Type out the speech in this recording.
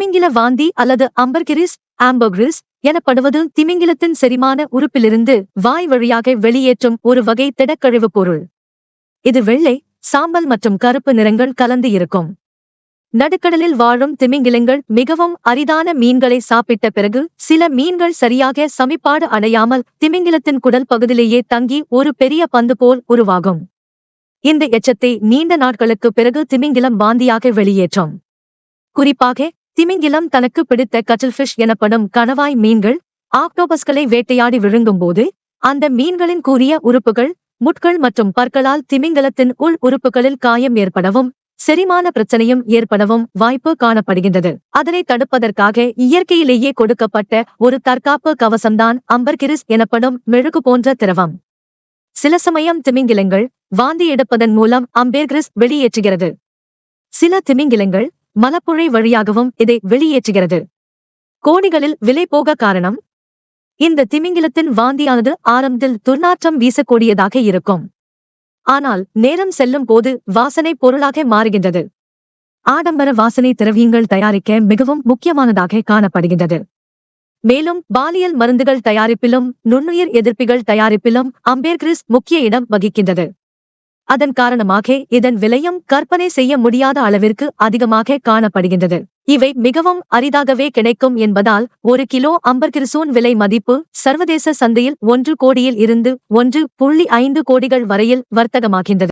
திமிங்கில வாந்தி அல்லது ambergris ambergris எனப்படுவது திமிங்கிலத்தின் செரிமான உறுப்பிலிருந்து வாய் வழியாக வெளியேற்றும் ஒரு வகை திடக்கழிவு பொருள். இது வெள்ளை சாம்பல் மற்றும் கருப்பு நிறங்கள் கலந்து இருக்கும். நடுக்கடலில் வாழும் திமிங்கிலங்கள் மிகவும் அரிதான மீன்களை சாப்பிட்ட பிறகு சில மீன்கள் சரியாக சமிப்பாடு அடையாமல் திமிங்கிலத்தின் குடல் பகுதியிலேயே தங்கி ஒரு பெரிய பந்து போல் உருவாகும். இந்த எச்சத்தை நீண்ட நாட்களுக்கு பிறகு திமிங்கிலம் வாந்தியாக வெளியேற்றும். குறிப்பாக திமிங்கிலம் தனக்கு பிடித்த கட்டில்ஃபிஷ் எனப்படும் கணவாய் மீன்கள் ஆக்டோபஸ்களை வேட்டையாடி விழுங்கும்போது அந்த மீன்களின் கூறிய உறுப்புகள் முட்கள் மற்றும் பற்களால் திமிங்கலத்தின் உள் உறுப்புகளில் காயம் ஏற்படவும் செரிமான பிரச்சனையும் ஏற்படவும் வாய்ப்பு காணப்படுகின்றது. அதனை தடுப்பதற்காக இயற்கையிலேயே கொடுக்கப்பட்ட ஒரு தற்காப்பு கவசம்தான் அம்பர்கிரிஸ் எனப்படும் மெழுகு போன்ற திரவம். சில சமயம் திமிங்கிலங்கள் வாந்தி எடுப்பதன் மூலம் அம்பேர்கிரிஸ் வெளியேற்றுகிறது. சில திமிங்கிலங்கள் மலப்புழை வழியாகவும் இதை வெளியேற்றுகிறது. கோடிகளில் விலை போக காரணம்? இந்த திமிங்கிலத்தின் வாந்தியானது ஆரம்பத்தில் துர்நாற்றம் வீசக்கூடியதாக இருக்கும். ஆனால் நேரம் செல்லும் போது வாசனை பொருளாக மாறுகின்றது. ஆடம்பர வாசனை திரவியங்கள் தயாரிக்க மிகவும் முக்கியமானதாக காணப்படுகின்றது. மேலும் பாலியல் மருந்துகள் தயாரிப்பிலும் நுண்ணுயிர் எதிர்ப்பிகள் தயாரிப்பிலும் அம்பேர்கிரிஸ் முக்கிய இடம் வகிக்கின்றது. அதன் காரணமாக இதன் விலையும் கற்பனை செய்ய முடியாத அளவிற்கு அதிகமாக காணப்படுகின்றது. இவை மிகவும் அரிதாகவே கிடைக்கும் என்பதால் ஒரு கிலோ அம்பர்கிரிசூன் விலை மதிப்பு சர்வதேச சந்தையில் ஒன்று கோடியில் இருந்து ஒன்று புள்ளி ஐந்து கோடிகள் வரையில் வர்த்தகமாகின்றது.